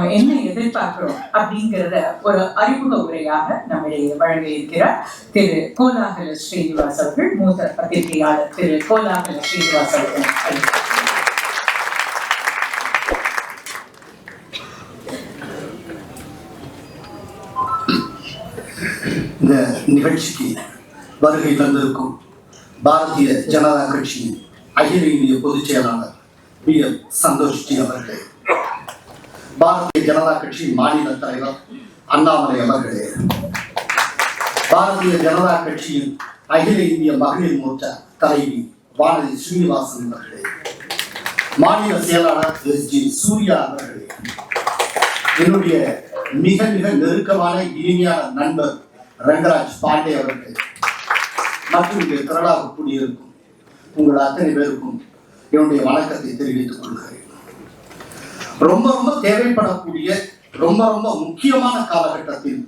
என்ன எதிர்பார்க்கிறோம் அப்படிங்கிறத ஒரு அறிமுக உரையாக நம்மிடையே வழங்க இருக்கிறார் திரு கோலாகல ஸ்ரீனிவாஸ் அவர்கள் மூத்த பத்திரிகையாளர் திரு கோலாகல ஸ்ரீனிவாஸ் அவர்கள். இந்த நிகழ்ச்சிக்கு வருகை தந்திருக்கும் பாரதிய ஜனதா கட்சியின் அகில இந்திய பொதுச் செயலாளர் பி எம் சந்தோஷ்ஜி அவர்கள். பாரதிய ஜனதா கட்சியின் மாநில தலைவர் அண்ணாமலை அவர்களே. பாரதிய ஜனதா கட்சியின் அகில இந்திய மகளிர் மோர்ச்சா தலைவி வானதி ஸ்ரீனிவாசன் அவர்களே. மாநில செயலாளர் எஸ் ஜி சூர்யா அவர்களே. என்னுடைய மிக மிக நெருக்கமான இனிமையான நண்பர் ரங்கராஜ் பாண்டே அவர்கள். மற்றும் இங்கே திரளாக கூடியிருக்கும் உங்கள் அத்தனை பேருக்கும் என்னுடைய வணக்கத்தை தெரிவித்துக் கொள்கிறேன். ரொம்ப ரொம்ப தேவைப்படக்கூடிய ரொம்ப ரொம்ப முக்கியமான காலகட்டத்தில்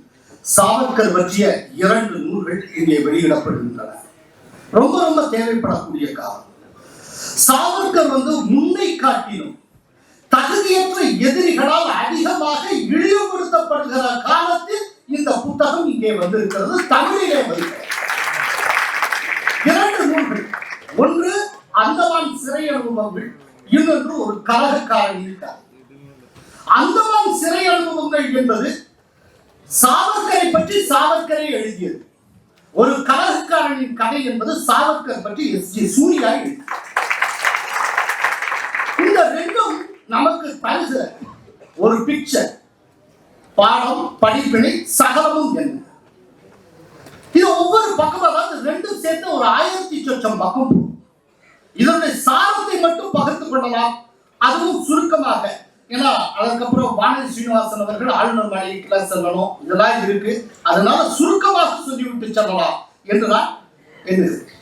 சாவர்கர் பற்றிய இரண்டு நூல்கள் இங்கே வெளியிடப்படுகின்றன. ரொம்ப ரொம்ப தேவைப்படக்கூடிய காலம். சாவர்கர் வந்து முன்னை காட்டிலும் தகுதியற்ற எதிரிகளால் அதிகமாக இழிவுபடுத்தப்படுகிற காலத்தில் இந்த புத்தகம் இங்கே வந்திருக்கிறது தமிழிலே வருகிறது இரண்டு நூல்கள். ஒன்று அந்தமான் சிறை அனுபவங்கள் இன்னொன்று ஒரு கலகக்காரன் இருக்கார். அந்தமான் சிறை அனுபவங்கள் என்பது சாவர்கரை பற்றி சாவர்கரை எழுதியது. ஒரு கலகக்காரனின் கதை என்பது சாவர்கர் பற்றி எஸ் ஜி சூர்யா இந்த ரெண்டும் நமக்கு தருகிற ஒரு பிக்சர் பாடம் படிப்பினை சகலமும் என்ன? இது ஒவ்வொரு பக்கம் அதாவது ரெண்டும் சேர்த்து ஒரு ஆயிரத்தி சொச்சம் பக்கம். இதனுடைய சாரத்தை மட்டும் பகிர்ந்து கொள்ளலாம். அதுவும் சுருக்கமாக. ஏன்னா அதுக்கப்புறம் வானதி சீனிவாசன் அவர்கள் ஆளுநர் மாளிகைக்குள்ள செல்லணும். இதெல்லாம் இருக்கு. அதனால சுருக்கமாக சொல்லிவிட்டு செல்லலாம். என்றுதான் எண்ணுகிறேன்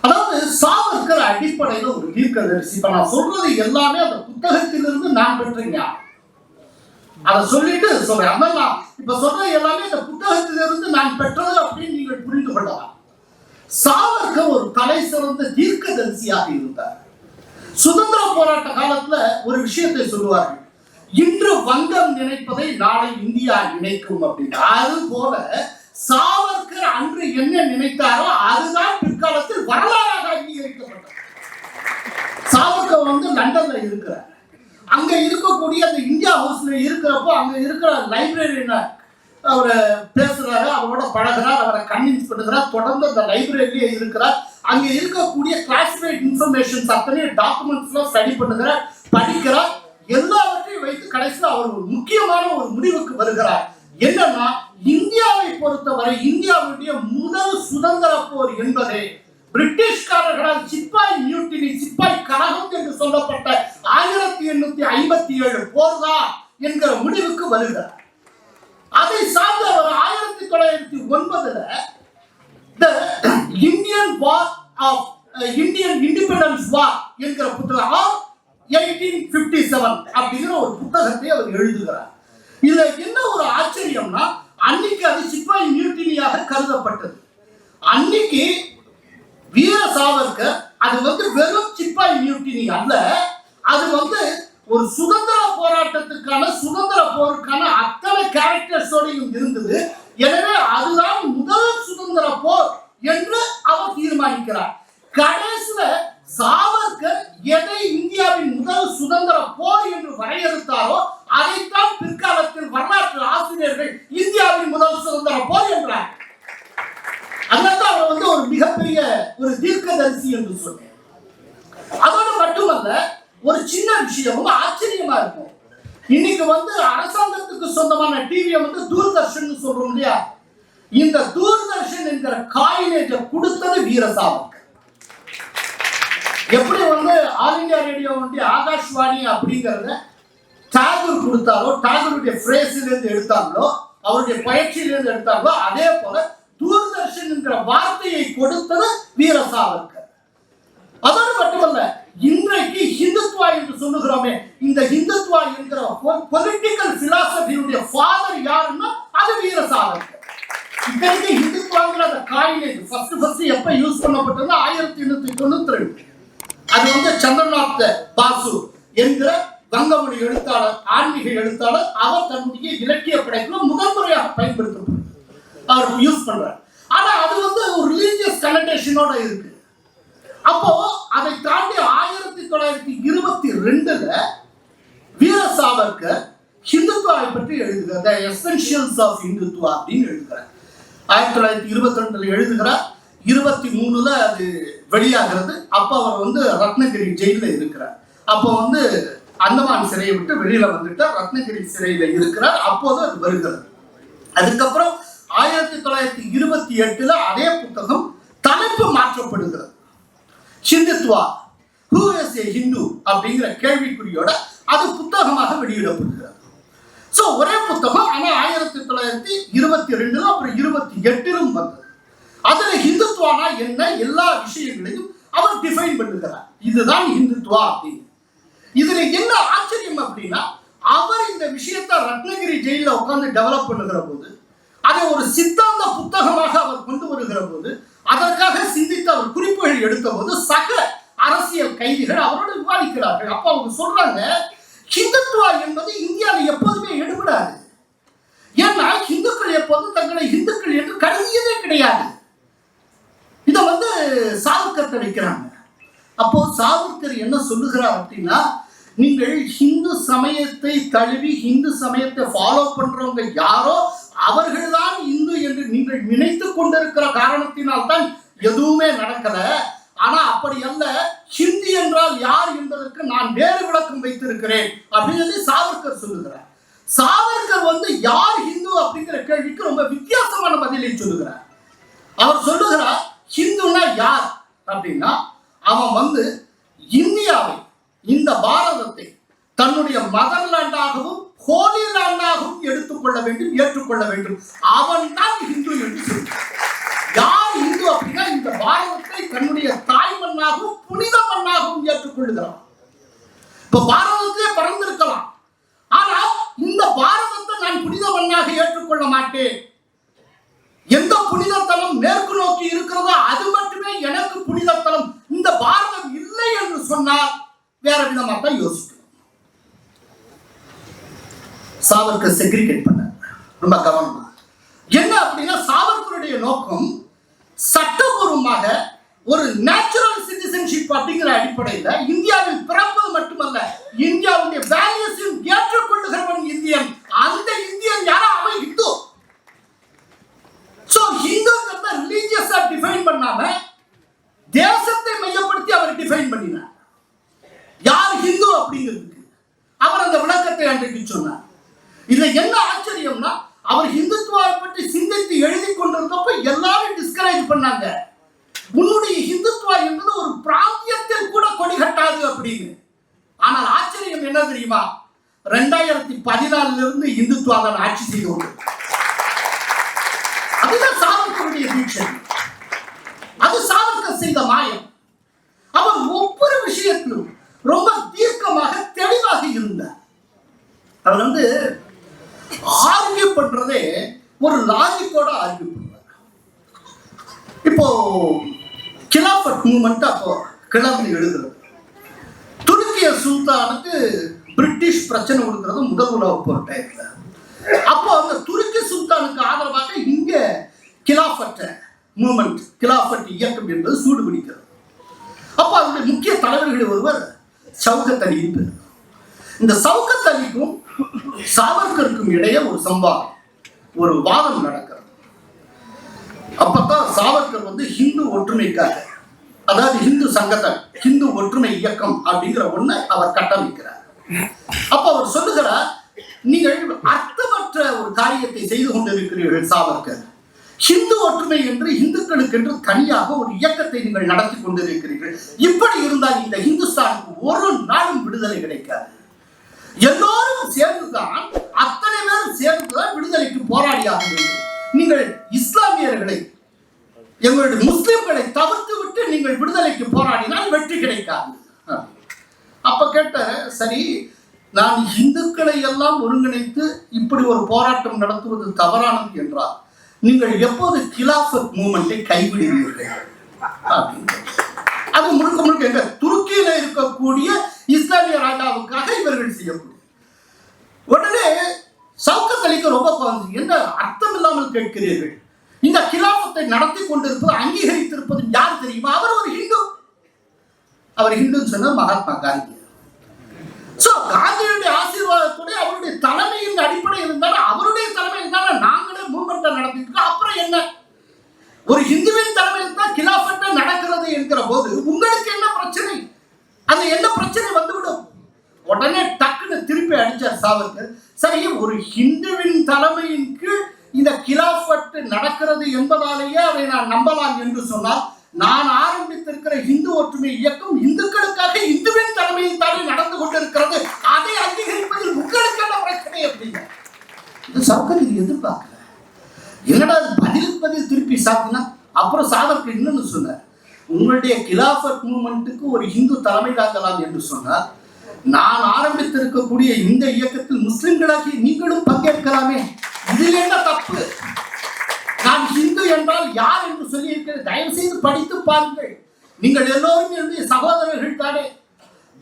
அதாவது சாவர்கர் அடிப்படையில் ஒரு தீர்க்கதரிசி. இப்ப நான் சொல்றது எல்லாமே அந்த புத்தகத்திலிருந்து நான் பெற்றீங்க அதை சொல்லிட்டு சொல்றேன். அதெல்லாம் இப்ப சொல்றது எல்லாமே இந்த புத்தகத்திலிருந்து நான் பெற்றது அப்படின்னு நீங்கள் புரிந்து கொள்ளலாம். சாவர்கர் ஒரு தலை சிறந்த தீர்க்கதரிசியாக இருந்தார். சுதந்திர போராட்ட காலத்துல ஒரு விஷயத்தை சொல்லுவார்கள். இன்று வங்கம் நினைப்பதை நாளை இந்தியா நினைக்கும் அப்படின்னு அது போல சாவர்கர் அன்று என்ன நினைத்தாரோ அதுதான் பிற்காலத்தில் வரலாறாக அங்கீகரிக்கப்பட்டது. சாவர்கர் வந்து லண்டன்ல இருக்கிறார். அங்க இருக்கக்கூடிய அந்த இந்தியா ஹவுஸ்ல இருக்கிறப்போ அங்க இருக்கிற லைப்ரரியில அவர் பேசுறாரு அவரோட பழகுறார் அவரை கன்வின்ஸ் பண்ணுகிறார் தொடர்ந்து அந்த லைப்ரரியிலே இருக்கிறார். அங்க இருக்கக்கூடிய கிளாசிஃபைட் இன்ஃபர்மேஷன்ஸ் அத்தனை டாக்குமெண்ட்ஸ்லாம் ஸ்டடி பண்ணுகிற படிக்கிறார் எல்லாவற்றையும் வைத்து கடைசியில் அவர் ஒரு முக்கியமான ஒரு முடிவுக்கு வருகிறார். என்னன்னா இந்தியாவை பொறுத்தவரை இந்தியாவுடைய முதல் சுதந்திர போர் என்பது பிரிட்டிஷ்காரர்களால் சிப்பாய் நியூட்டினி சிப்பாய் கழகம் என்று சொல்லப்பட்ட ஆயிரத்தி எண்ணூத்தி ஐம்பத்தி ஏழு போர் தான் என்கிற முடிவுக்கு வருகிறார். அதை சார்ந்து அவர் ஆயிரத்தி தொள்ளாயிரத்தி ஒன்பதுல the Indian war of Indian independence war என்கிற புத்தகம் ஆர் எயிட்டீன் பிப்டி செவன் அப்படிங்கிற ஒரு புத்தகத்தை அவர் எழுதுகிறார். இதுல என்ன ஒரு ஆச்சரியம்னா அன்னைக்கு அது சிப்பாய் நியூட்டினியாக கருதப்பட்டது. அன்னைக்கு வீர சாவர்கர் அது வந்து வெறும் சிப்பாய் நியூட்டினி அல்ல அது வந்து ஒரு சுதந்திர போராட்டத்துக்கான சுதந்திர போருக்கான அத்தனை கேரக்டர்ஸோடையும் இருந்தது. எனவே அதுதான் முதல் சுதந்திர போர் என்று அவர் தீர்மானிக்கிறார். கடைசியில சாவர்கர் எதை இந்தியாவின் முதல் சுதந்திர போர் என்று வரையறுத்தாரோ அதைத்தான் பிற்காலத்தில் வரலாற்று ஆசிரியர்கள் இந்தியாவின் முதல் சுதந்திர போர் என்றார். அதனால அவர் வந்து ஒரு மிகப்பெரிய ஒரு தீர்க்கதரிசி என்று சொன்னார் அதோடு மட்டுமல்ல ஒரு ரொம்ப ஆச்சரியமா இருக்கும். இன்னைக்கு வந்து அரசாங்கத்துக்கு சொந்தமான டிவியை வந்து தூர்தர்ஷன் சொல்றோம் இல்லையா? இந்த தூர்தர்ஷன் என்கிற காயினேஜ கொடுத்தது வீர எப்படி வந்து ஆல் இந்தியா ரேடியோ வந்து ஆகாஷ்வாணி அப்படிங்கிறத டாகூர் கொடுத்தாரோ டாகூருடைய பிரேஸில இருந்து எடுத்தாங்களோ அவருடைய பயிற்சியிலிருந்து எடுத்தாங்களோ அதே போல தூர்தர்ஷன் என்கிற வார்த்தையை கொடுத்தது வீர சாவர்கர் அதோடு மட்டுமல்ல இன்றைக்கு ஹிந்துத்வா என்று சொல்லுகிறோமே இந்த ஹிந்துத்வா என்கிற பொலிட்டிக்கல் பிலாசபியுடைய ஃபாதர் யாருன்னா அது வீர சாவர்கர் இத்தனைக்கு ஹிந்துத்வாங்கிற அந்த காயினேஜ் ஃபர்ஸ்ட் ஃபர்ஸ்ட் எப்ப யூஸ் பண்ணப்பட்டதுன்னா ஆயிரத்தி எண்ணூத்தி தொண்ணூத்தி ரெண்டு. அது வந்து சந்திரநாத் பாசு என்கிற வங்கமொழி எழுத்தாளர் ஆன்மீக எழுத்தாளர் அவர் தன்னுடைய இலக்கிய படைப்புல முதன்முறையாக பயன்படுத்தப்படுது அவர் யூஸ் பண்றார். ஆனா அது வந்து ஒரு ரிலீஜியஸ் கனெக்டேஷனோட இருக்கு. அப்போ அதை தாண்டி ஆயிரத்தி தொள்ளாயிரத்தி இருபத்தி ரெண்டுல வீர சாவர்கர் ஹிந்துத்வாவை பற்றி எழுதுகிறார். த எசென்ஷியல்ஸ் ஆஃப் ஹிந்துத்வா அப்படின்னு எழுதுகிறார். ஆயிரத்தி தொள்ளாயிரத்தி இருபத்தி ரெண்டுல எழுதுகிறார். இருபத்தி மூணுல அது வெளியாகிறது. அப்போ அவர் வந்து ரத்னகிரி ஜெயில இருக்கிறார். அப்போ வந்து அந்தமான் சிறையை விட்டு வெளியில வந்துட்டார். ரத்னகிரி சிறையில இருக்கிறார். அப்போது அது வருகிறது. அதுக்கப்புறம் ஆயிரத்தி தொள்ளாயிரத்தி இருபத்தி எட்டுல அதே புத்தகம் தலைப்பு மாற்றப்படுகிறது. Hindutva who is a Hindu அப்படிங்கிற கேள்விக்குறியோட அது புத்தகமாக வெளியிடப்படுகிறது. ஸோ ஒரே புத்தகம் ஆனால் ஆயிரத்தி தொள்ளாயிரத்தி இருபத்தி ரெண்டுல அப்புறம் இருபத்தி எட்டிலும் வந்தது. அதில் ஹிந்துத்வானா என்ன எல்லா விஷயங்களையும் அவர் டிஃபைன் பண்ணுகிறார். இதுதான் ஹிந்துத்வா அப்படின்னு. இதுல என்ன ஆச்சரியம் அப்படின்னா அவர் இந்த விஷயத்தை ரத்னகிரி ஜெயில உட்காந்து டெவலப் பண்ணுகிற போது அதை ஒரு சித்தாந்த புத்தகமாக அவர் கொண்டு வருகிற போது அதற்காக சிந்தித்து அவர் குறிப்புகள் எடுத்த போது சக அரசியல் கைதிகள் அவரோடு விவாதிக்கிறார்கள். அப்ப அவங்க சொல்றாங்க ஹிந்துத்துவா என்பது இந்தியாவில் எப்போதுமே எடுபடாது. ஏன்னா ஹிந்துக்கள் எப்போதும் தங்களை ஹிந்துக்கள் என்று கருதியதே கிடையாது. இதை வந்து சாவுக்கர் வைக்கிறாங்க அப்போ சாவுக்கர் என்ன சொல்லுகிறார் அப்படின்னா நீங்கள் ஹிந்து சமயத்தை தழுவி ஹிந்து சமயத்தை ஃபாலோ பண்றவங்க யாரோ அவர்கள்தான் இந்து என்று நீங்கள் நினைத்து கொண்டிருக்கிற காரணத்தினால் தான் எதுவுமே நடக்கல. ஆனா அப்படி அல்ல ஹிந்தி என்றால் யார் என்பதற்கு நான் வேறு விளக்கம் வைத்திருக்கிறேன் அப்படின்னு சொல்லி சாவர்கர் சொல்லுகிறார். சாவர்கர் வந்து யார் ஹிந்து அப்படிங்கிற கேள்விக்கு ரொம்ப வித்தியாசமான பதிலை சொல்லுகிறார். அவர் சொல்லுகிறார் ஹிந்துனா யார்? அப்படின்னா அவன் வந்து இந்தியாவை இந்த பாரதத்தை தன்னுடைய மதர்லேண்டாகவும் ஹோலி லேண்டாகவும் எடுத்துக்கொள்ள வேண்டும் ஏற்றுக்கொள்ள வேண்டும். அவன் தான் இந்து என்று சொல்கிறார் யார் இந்து அப்படின்னா இந்த பாரதத்தை தன்னுடைய தாய் மண்ணாகவும் புனித மண்ணாகவும் ஏற்றுக்கொள்கிறான் இப்ப பாரதத்திலே பறந்திருக்கலாம். ஆனால் இந்த பாரதத்தை நான் புனித மண்ணாக ஏற்றுக்கொள்ள மாட்டேன். எந்த புனித தலம் மேற்கு நோக்கி இருக்கிறதோ அது மட்டுமே எனக்கு புனித தலம் இந்த பாரதம் இல்லை என்று சொன்னால் வேற விதமாக தான் யோசிக்கும் சாவர்கர் செக்ரிகேட் பண்ண ரொம்ப கவனம். என்ன அப்படின்னா சாவர்கருடைய நோக்கம் சட்டபூர்வமாக ஒரு நேச்சுரல் சிட்டிசன்ஷிப் அப்படிங்கிற அடிப்படையில் இந்தியாவில் பிறப்பது மட்டுமல்ல இந்தியாவுடைய வேல்யூஸையும் ஏற்றுக்கொள்ளுகிறவன் இந்தியன். அந்த இந்திய யாரோ அவன் இந்து சோ ஹிந்துங்கிறத ரிலீஜியஸா டிஃபைன் பண்ணாம தேசத்தை மையப்படுத்தி அவர் டிஃபைன் பண்ணினார் யார் ஹிந்து அப்படிங்கிறதுக்கு அவர் அந்த விளக்கத்தை அன்றைக்கு சொன்னார் இதுல என்ன ஆச்சரியம்னா அவர் ஹிந்துத்துவாவை பற்றி சிந்தித்து எழுதி கொண்டிருந்தப்ப எல்லாரும் டிஸ்கரேஜ் பண்ணாங்க உன்னுடைய ஹிந்துத்துவா என்பது ஒரு பிராந்தியத்தில் கூட கொடி கட்டாது அப்படின்னு ஆனால் ஆச்சரியம் என்ன தெரியுமா ரெண்டாயிரத்தி பதினாலுல இருந்து இந்துத்துவா ஆட்சி செய்து கொண்டு அதுதான் சாவர்கருடைய தீட்சை. அது சாவர்கர் செய்த மாயம். அவர் ஒவ்வொரு விஷயத்திலும் ரொம்ப தீர்க்கமாக தெளிவாக இருந்தார். அவர் வந்து ஆர்கியூ பண்றதே ஒரு லாஜிக்கோட ஆர்கியூ பண்ணுவார் இப்போ கிலாபட் மூமெண்ட் அப்போ கிளம்பி எழுதுறது. துருக்கிய சுல்தானுக்கு பிரிட்டிஷ் பிரச்சனை கொடுக்கறது முதல் உலக போர் டைம்ல அப்போ அந்த துருக்கி சுல்தானுக்கு ஆதரவாக இங்க கிலாஃபட் மூமெண்ட் கிலாஃபட் இயக்கம் என்பது சூடு பிடிக்கிறது அப்போ அதனுடைய முக்கிய தலைவர்களில் ஒருவர் சவுகத் அலி இந்த சவுகத் அலிக்கும் சாவர்கருக்கும் இடையே ஒரு சம்பாதம் ஒரு வாதம் நடக்கிறது. அப்பதான் சாவர்கர் வந்து ஹிந்து ஒற்றுமைக்காக அதாவது ஹிந்து சங்கத்தை ஹிந்து ஒற்றுமை இயக்கம் அப்படிங்கிற ஒண்ணு அவர் கட்டமைக்கிறார். அப்ப அவர் சொல்லுகிறார் நீங்கள் அர்த்தமற்ற ஒரு காரியத்தை செய்து கொண்டிருக்கிறீர்கள் சாவர்கர் ஹிந்து ஒற்றுமை என்று இந்துக்களுக்கு என்று தனியாக ஒரு இயக்கத்தை நீங்கள் நடத்தி கொண்டிருக்கிறீர்கள். இப்படி இருந்தால் இந்த இந்துஸ்தானுக்கு ஒரு நாளும் விடுதலை கிடைக்காது. எல்லோரும் சேர்ந்துதான் அத்தனை பேரும் சேர்ந்துதான் விடுதலைக்கு போராடியாக வேண்டும். நீங்கள் இஸ்லாமியர்களை எங்களுடைய முஸ்லிம்களை தவிர்த்து விட்டு நீங்கள் விடுதலைக்கு போராடினால் வெற்றி கிடைக்காது. அப்ப கேட்ட சரி நான் இந்துக்களை எல்லாம் ஒருங்கிணைத்து இப்படி ஒரு போராட்டம் நடத்துவது தவறானது என்றால் நீங்கள் எப்போது கிலாஃபத் மூமெண்ட்டை கைவிடுவீர்கள்? அப்படின்னு அது முழுக்க முழுக்க எங்க? துருக்கியில இருக்கக்கூடிய இஸ்லாமிய ராஜாவுக்காக இவர்கள் செய்யக்கூடிய. உடனே சவுக்கத் அளிக்க ரொம்ப கோவம் என்ன அர்த்தம் இல்லாமல் கேட்கிறீர்கள்? இந்த கிலாபத்தை நடத்தி கொண்டிருப்பது அங்கீகரித்திருப்பது யார் தெரியுமா? அவர் ஒரு ஹிந்து. அவர் ஹிந்துன்னு சொன்ன மகாத்மா காந்தி சோ காந்தியுடைய ஆசீர்வாதத்துடைய அவருடைய தலைமையின் அடிப்படை இருந்தாலும் அவருடைய தலைமையில் தானே நாங்களே மூவ்மெண்ட்டை நடத்திட்டு இருக்கோம். அப்புறம் என்ன? ஒரு இந்துவின் தலைமையில் தான் கிலாபத்தை நடக்கிறது என்கிற போது உங்களுக்கு என்ன பிரச்சனை? அது என்ன பிரச்சனை வந்துவிடும்? உடனே டக்குன்னு திருப்பி அடிச்சார் சாவர்கர். சரி ஒரு ஹிந்துவின் தலைமையின் கீழ் இந்த கிலாஃபட் நடக்கிறது என்பதாலேயே அதை நான் நம்பலாம் என்று சொன்னால் நான் ஆரம்பித்திருக்கிற இந்து ஒற்றுமை இயக்கம் இந்துக்களுக்காக இந்துவின் தலைமையில் தானே நடந்து கொண்டிருக்கிறது. அதை அங்கீகரிப்பதில் உங்களுக்கான பிரச்சனை அப்படிங்க இது சவுக்கர் இது எதிர்பார்க்கல. என்னடா இது பதிலுக்கு பதில் திருப்பி சாப்பினா அப்புறம் சாவர்கர் இன்னொன்னு சொன்னார்? உங்களுடைய கிலாஃபட் மூமெண்ட்டுக்கு ஒரு இந்து தலைமை என்று சொன்னார். நான் ஆரம்பித்திருக்கக்கூடிய இந்த இயக்கத்தில் முஸ்லிம்களாகி நீங்களும் பங்கேற்கலாமே. இதில் என்ன தப்பு? இந்து என்றால் யார் என்று சொல்லியிருக்கிறது தயவு செய்து படித்து பாருங்கள். நீங்கள் எல்லோரும் என்னுடைய சகோதரர்கள் தானே.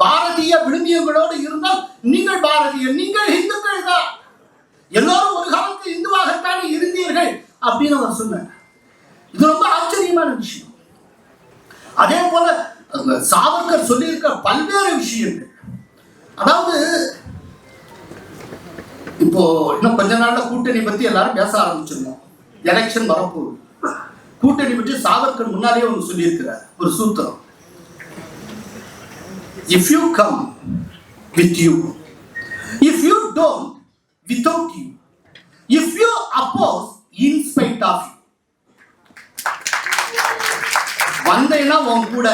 பாரதிய விழுமியங்களோடு இருந்தால் நீங்கள் பாரதியர் நீங்கள் இந்துக்கள் தான். எல்லோரும் ஒரு காலத்தில் இந்துவாகத்தானே இருந்தீர்கள் அப்படின்னு அவர் சொன்னார். இது ரொம்ப ஆச்சரியமான விஷயம். அதே போல சாவர்கர் சொல்லியிருக்கிற பல்வேறு விஷயங்கள். அதாவது இப்போ இன்னும் கொஞ்ச நாள்ல கூட்டணி பத்தி எல்லாரும் பேச ஆரம்பிச்சிருந்தோம். எலெக்ஷன் வரப்போகுது. கூட்டணி பற்றி சாவர்கர் முன்னாலேயே ஒன்று சொல்லியிருக்கிறார் ஒரு சூத்திரம். If you come with you if you don't without you if you oppose in spite of வந்தேன்னா உன் கூட.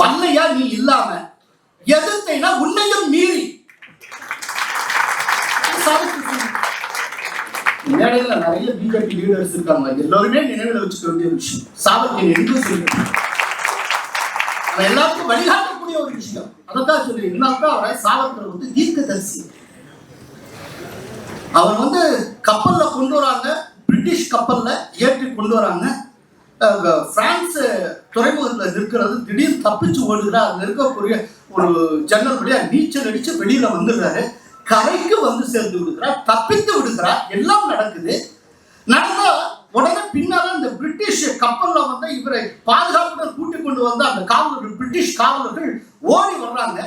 வல்லையா நீ இல்லாம. எதிர்த்தேனா உன்னையும் மீறி சாவித்திரி சொன்னார். மேடையில நிறைய பிஜேபி லீடர்ஸ் இருக்காங்க. எல்லோருமே நினைவில் வச்சுக்க வேண்டிய விஷயம். சாவர்கர் என்று சொல்லுங்க எல்லாருக்கும் வழிகாட்டக்கூடிய ஒரு விஷயம். அதான் சொல்லி இருந்தால்தான் அவரை சாவர்கர் வந்து தீர்க்கதரிசி. அவர் வந்து கப்பல்ல கொண்டு வராங்க. பிரிட்டிஷ் கப்பல்ல ஏற்றி கொண்டு வராங்க. பிரான்ஸ் துறைமுகத்தில் இருக்கிறது திடீர்னு தப்பிச்சு ஓடுகிறார். அங்கே இருக்கக்கூடிய ஒரு ஜன்னல் வழியாக நீச்சல் அடிச்சு வெளியில வந்துடுறாரு. கரைக்கு வந்து சேர்ந்து விடுகிறார் தப்பித்து விடுகிறார் எல்லாம் நடக்குது. நடந்தா உடனே பின்னால இந்த பிரிட்டிஷ் கப்பல்ல வந்து இவரை பாதுகாப்புடன் கூட்டி கொண்டு வந்த அந்த காவலர்கள் பிரிட்டிஷ் காவலர்கள் ஓடி வர்றாங்க.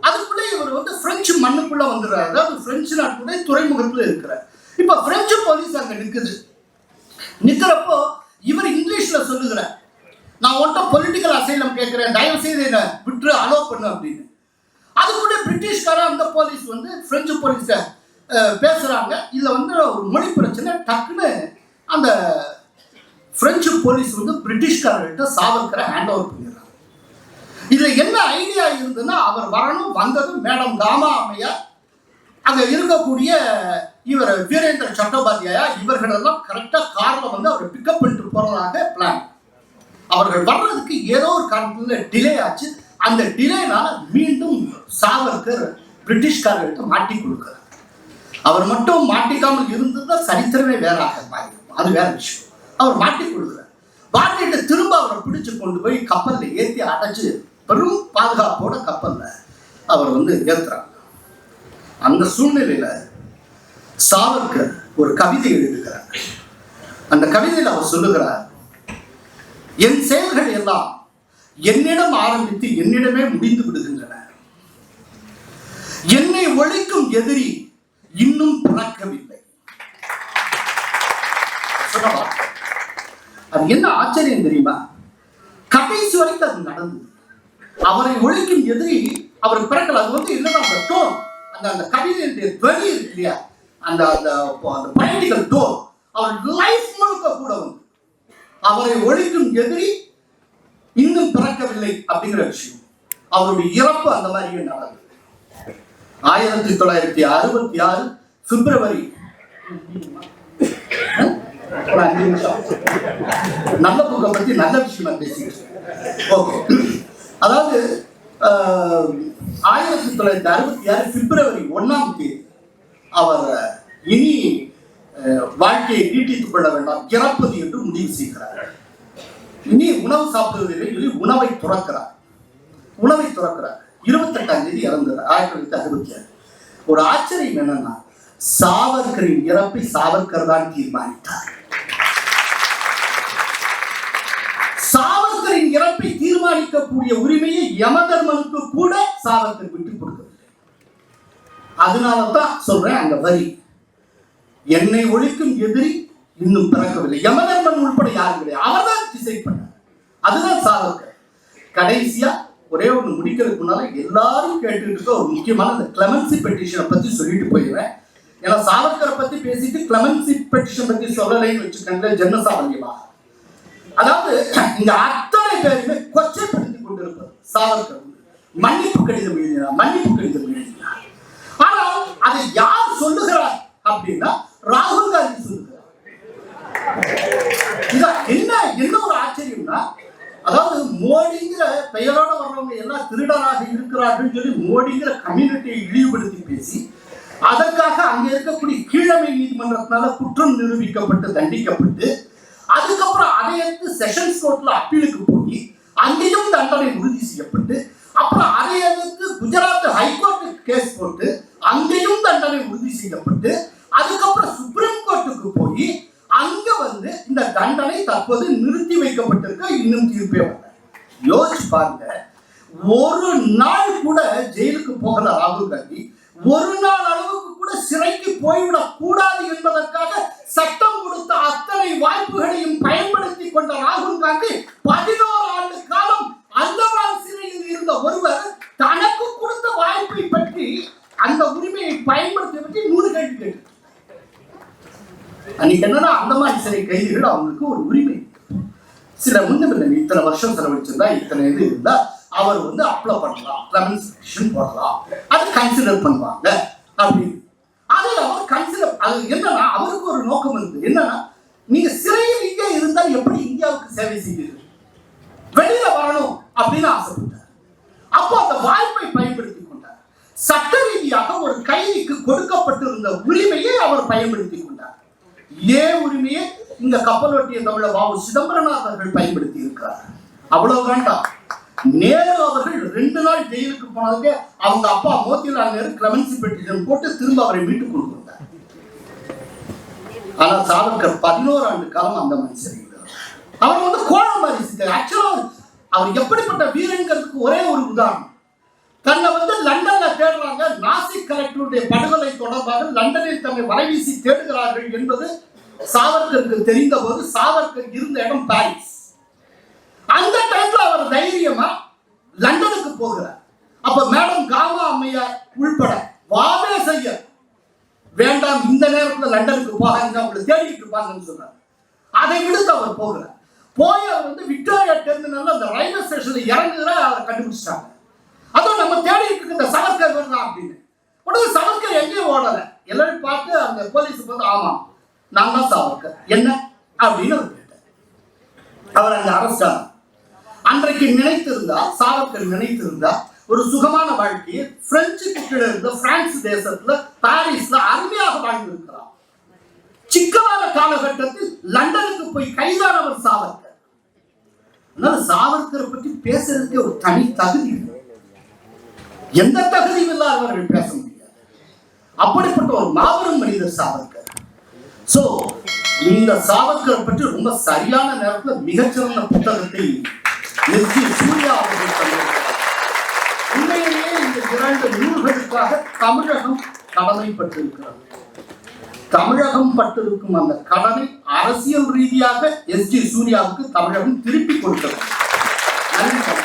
அதுக்குள்ளே இவர் வந்து பிரெஞ்சு மண்ணுக்குள்ள வந்துடுறாரு. அதாவது பிரெஞ்சு நாட்டுடைய துறைமுகத்துல இருக்கிறார். இப்ப பிரெஞ்சு போலீஸ் அங்க நிக்குது. நிக்கிறப்போ இவர் இங்கிலீஷ்ல சொல்லுகிறார். நான் ஒன்றும் பொலிட்டிக்கல் அசைலம் கேட்கிறேன். தயவு செய்து என்ன விட்டு அலோ பண்ணு அப்படின்னு. அது கூட பிரிட்டிஷ்கார அந்த போலீஸ் வந்து பிரெஞ்சு போலீஸ பேசுறாங்க. இதுல வந்து ஒரு மொழி பிரச்சனை டக்குன்னு அந்த பிரெஞ்சு போலீஸ் வந்து பிரிட்டிஷ்காரர்கிட்ட சாவர்கரை ஹேண்ட் ஓவர் பண்ணிடுறாங்க. இதுல என்ன ஐடியா இருந்ததுன்னா அவர் வரணும் வந்ததும் மேடம் தாமா அம்மையார் அங்க இருக்கக்கூடிய இவர் வீரேந்திர சட்டோபாத்தியாயா இவர்களெல்லாம் கரெக்டாக காரில் வந்து அவர் பிக்கப் பண்ணிட்டு போகிறதாக பிளான் அவர்கள் வர்றதுக்கு ஏதோ ஒரு காரணத்துல டிலே ஆச்சு. அந்த டிலேனால் மீண்டும் சாவர்கர் பிரிட்டிஷ்காரர்கிட்ட மாட்டி கொடுக்கிறார். அவர் மட்டும் மாட்டிக்காமல் இருந்ததா சரித்திரமே வேறாக மாறிடும் அது வேற விஷயம். அவர் மாட்டி கொடுக்குறார். மாட்டிட்டு திரும்ப அவரை பிடிச்சு கொண்டு போய் கப்பல்ல ஏற்றி அடைச்சு பெரும் பாதுகாப்போட கப்பல்ல அவர் வந்து ஏத்துறாங்க அந்த சூழ்நிலையில சாவர்கர் ஒரு கவிதை எழுதுகிறார். அந்த கவிதையில் அவர் சொல்லுகிறார் என் செயல்கள் எல்லாம் என்னிடம் ஆரம்பித்து என்னிடமே முடிந்து விடுகின்றன. என்னை ஒழிக்கும் எதிரி இன்னும் பிறக்கவில்லை. அது என்ன ஆச்சரியம் தெரியுமா? கடைசி வரைக்கும் அது நடந்தது. அவரை ஒழிக்கும் எதிரி அவர் பிறக்கல. அது வந்து என்னதான் அந்த டோன் அந்த அந்த கவிதையுடைய துவனி இருக்கு இல்லையா? அந்த அந்த அந்த பயணிகள் டோன். அவர் லைஃப் முழுக்க கூட வந்து அவரை ஒழிக்கும் எதிரி இன்னும் பிறக்கவில்லை அப்படிங்கிற விஷயம். அவருடைய இறப்பு அந்த மாதிரியே நடந்தது? ஆயிரத்தி தொள்ளாயிரத்தி அறுபத்தி ஆறு பிப்ரவரி. அஹ்? நல்ல புக்கை பத்தி நல்ல விஷயமா பேசிக்கிறேன் ஓகே அதாவது ஆஹ், ஆயிரத்தி தொள்ளாயிரத்தி அறுபத்தி ஆறு பிப்ரவரி ஒன்னாம் தேதி அவர் இனி வாழ்க்கையை நீட்டித்துக் கொள்ள வேண்டாம். இறப்பது என்று முடிவு செய்கிறார் இனி உணவு சாப்பிடுவதில்லை சொல்லி உணவை துறக்கிறார். உணவை துறக்கிறார். இருபத்தெட்டாம் தேதி இறந்தார். ஆயிரத்தி தொள்ளாயிரத்தி அறுபத்தி ஆறு ஒரு ஆச்சரியம் என்னன்னா சாவர்கரின் இறப்பை சாவர்கர் தான் தீர்மானித்தார். சாவர்கரின் இறப்பை தீர்மானிக்கக்கூடிய உரிமையை யமதர்மனுக்கு கூட சாவர்கர் விட்டு கொடுக்கவில்லை. அதனால தான் சொல்றேன் அந்த வரி. என்னை ஒழிக்கும் எதிரி இன்னும் பிறக்கவில்லை. யமதர்மன் உள்பட யாரும் கிடையாது. அவர்தான் டிசைட் பண்ணார். அதுதான் சாவர்கர் கடைசியா ஒரே ஒன்று முடிக்கிறதுக்கு முன்னால எல்லாரும் கேட்டுட்டு இருக்க ஒரு முக்கியமான இந்த கிளமன்சி பெட்டிஷனை பத்தி சொல்லிட்டு போயிடுறேன். ஏன்னா சாவர்கரை பத்தி பேசிட்டு கிளமன்சி பெட்டிஷன் பத்தி சொல்லலைன்னு வச்சுக்கோங்க ஜென்மசாவல்யமா அதாவது இந்த அத்தனை பேருமே கொச்சைப்படுத்தி கொண்டிருப்பது சாவர்கர் மன்னிப்பு கடிதம் எழுதினார் மன்னிப்பு கடிதம் எழுதினார். ஆனால் அதை யார் சொல்லுகிறார் அப்படின்னா ராகுல் காந்தி சொல்லுகிறார். என்ன என்ன ஒரு ஆச்சரியம்னா அதாவது மோடிங்கிற பெயரோட வர்றவங்க எல்லாம் திருடராக இருக்கிறார்கள் சொல்லி மோடிங்கிற கம்யூனிட்டியை இழிவுபடுத்தி பேசி அதற்காக அங்க இருக்கக்கூடிய கீழமை நீதிமன்றத்தினால குற்றம் நிரூபிக்கப்பட்டு தண்டிக்கப்பட்டு அதுக்கப்புறம் அதை எடுத்து செஷன்ஸ் கோர்ட்ல அப்பீலுக்கு போய் அங்கேயும் தண்டனை உறுதி செய்யப்பட்டு அப்புறம் அதை எதிர்த்து குஜராத் ஹைகோர்ட்டுக்கு கேஸ் போட்டு அங்கேயும் தண்டனை உறுதி செய்யப்பட்டு அதுக்கப்புறம் சுப்ரீம் கோர்ட்டுக்கு போய் அங்க வந்து இந்த தண்டனை தற்போது நிறுத்தி வைக்கப்பட்டிருக்க இன்னும் தீர்ப்பே வரல யோசிச்சு பாருங்க. ஒரு நாள் கூட ஜெயிலுக்கு போகல ராகுல் காந்தி. ஒரு நாள் அளவுக்கு கூட சிறைக்கு போய்விடக் கூடாது என்பதற்காக சட்டம் கொடுத்த அத்தனை வாய்ப்புகளையும் பயன்படுத்தி கொண்ட ராகுல் காந்தி பதினோரு ஆண்டு காலம் அந்தமான் சிறையில் இருந்த ஒருவர் தனக்கு கொடுத்த வாய்ப்பை பற்றி அந்த உரிமையை பயன்படுத்தி பற்றி நூறு கேள்வி கேட்டு அன்னைக்கு என்னன்னா அந்தமான் சிறை கைதிகள் அவங்களுக்கு ஒரு உரிமை. சில முன்னுமில்லை இத்தனை வருஷம் செலவழிச்சிருந்தா இத்தனை இது இருந்தா அவர் வந்து அப்ளை பண்ணலாம் கிளமன்ஸ் போடலாம் அதை கன்சிடர் பண்ணுவாங்க அப்படின்னு அதை அவர் கன்சிடர் அது என்னன்னா அவருக்கு ஒரு நோக்கம் இருக்கு என்னன்னா நீங்க சிறையில் இங்கே இருந்தால் எப்படி இந்தியாவுக்கு சேவை செய்வீர்கள்? வெளியில வரணும் அப்படின்னு ஆசைப்பட்டார். அப்போ அந்த வாய்ப்பை பயன்படுத்தி கொண்டார். சட்ட ரீதியாக ஒரு கைதிக்கு கொடுக்கப்பட்டிருந்த உரிமையை அவர் பயன்படுத்தி கொண்டார். ஏன் உரிமையை? இந்த கப்பலோட்டிய தமிழ பாபு சிதம்பரனார் அவர்கள் பயன்படுத்தி இருக்கிறார். அவ்வளவு வேண்டாம். நேரு அவர்கள் ரெண்டு நாள் ஜெயிலுக்கு போனதுக்கு அவங்க அப்பா மோத்திலால் நேரு கிளமன்சி பெட்டிஷன் போட்டு திரும்ப அவரை மீட்டுக் கொண்டு வந்தார். ஆனா சாவர்கர் பதினோரு ஆண்டு காலம் அந்த மனுஷன் அவர் வந்து கோழம் ஆக்சுவலா அவர் எப்படிப்பட்ட வீரங்கிறதுக்கு ஒரே ஒரு உதாரணம். தன்னை வந்து லண்டன்ல தேடுறாங்க. நாசிக் கலெக்டருடைய படுகொலை தொடர்பாக லண்டனில் தன்னை வலைவீசி தேடுகிறார்கள் என்பது சாவர்கருக்கு தெரிந்த போது சாவர்கர் இருந்த இடம் பாரிஸ். அந்த டைம்ல அவர் தைரியமா லண்டனுக்கு போகிறார். அப்ப மேடம் காமா அம்மையார் உள்பட வாவே செய்ய வேண்டாம் இந்த நேரத்துல லண்டனுக்கு போகாதீங்க அவங்களை தேடிட்டு இருப்பாங்கன்னு சொன்னார். அதை விடுத்து அவர் போகிறார். போய் அவர் வந்து விக்டோரியா டெர்மினல் அந்த ரயில்வே ஸ்டேஷன்ல இறங்குகிறார் அவரை கண்டுபிடிச்சிட்டாங்க. அதுவும் நம்ம தேடிட்டு இருக்க இந்த சவர்கர் வருதா அப்படின்னு. உடனே சவர்கர் எங்கேயும் ஓடல. எல்லாரும் பார்த்து அந்த போலீஸ் வந்து ஆமா நான் தான் சவர்கர் என்ன? அப்படின்னு அவர் கேட்டார். அவர் அங்க அரெஸ்ட் அன்றைக்கு நினைத்திருந்தா சாவர்கர் நினைத்திருந்தா ஒரு சுகமான வாழ்க்கையை பிரெஞ்சு கீழே இருந்த பிரான்ஸ் தேசத்துல பாரிஸ்ல அருமையாக வாழ்ந்திருக்கிறார். சிக்கலான காலகட்டத்தில் லண்டனுக்கு போய் கைதானவர் சாவர்கர் அதனால சாவர்கரை பற்றி பேசுறதுக்கே ஒரு தனி தகுதி எந்த தகுதியும் இல்லாதவர்கள் பேச முடியாது. அப்படிப்பட்ட ஒரு மாபெரும் மனிதர் சாவர்கர் ஸோ இந்த சாவர்கர் பற்றி ரொம்ப சரியான நேரத்தில் மிகச்சிறந்த புத்தகத்தை எஸ் சூர்யா அவர்கள் உண்மையிலேயே இந்த இரண்டு நூல்களுக்காக தமிழகம் கடமைப்பட்டிருக்கிறது. தமிழகம் பட்டிருக்கும் அந்த கடனை அரசியல் ரீதியாக எஸ் ஜி சூர்யாவுக்கு தமிழகம் திருப்பி கொடுத்தது. நன்றி.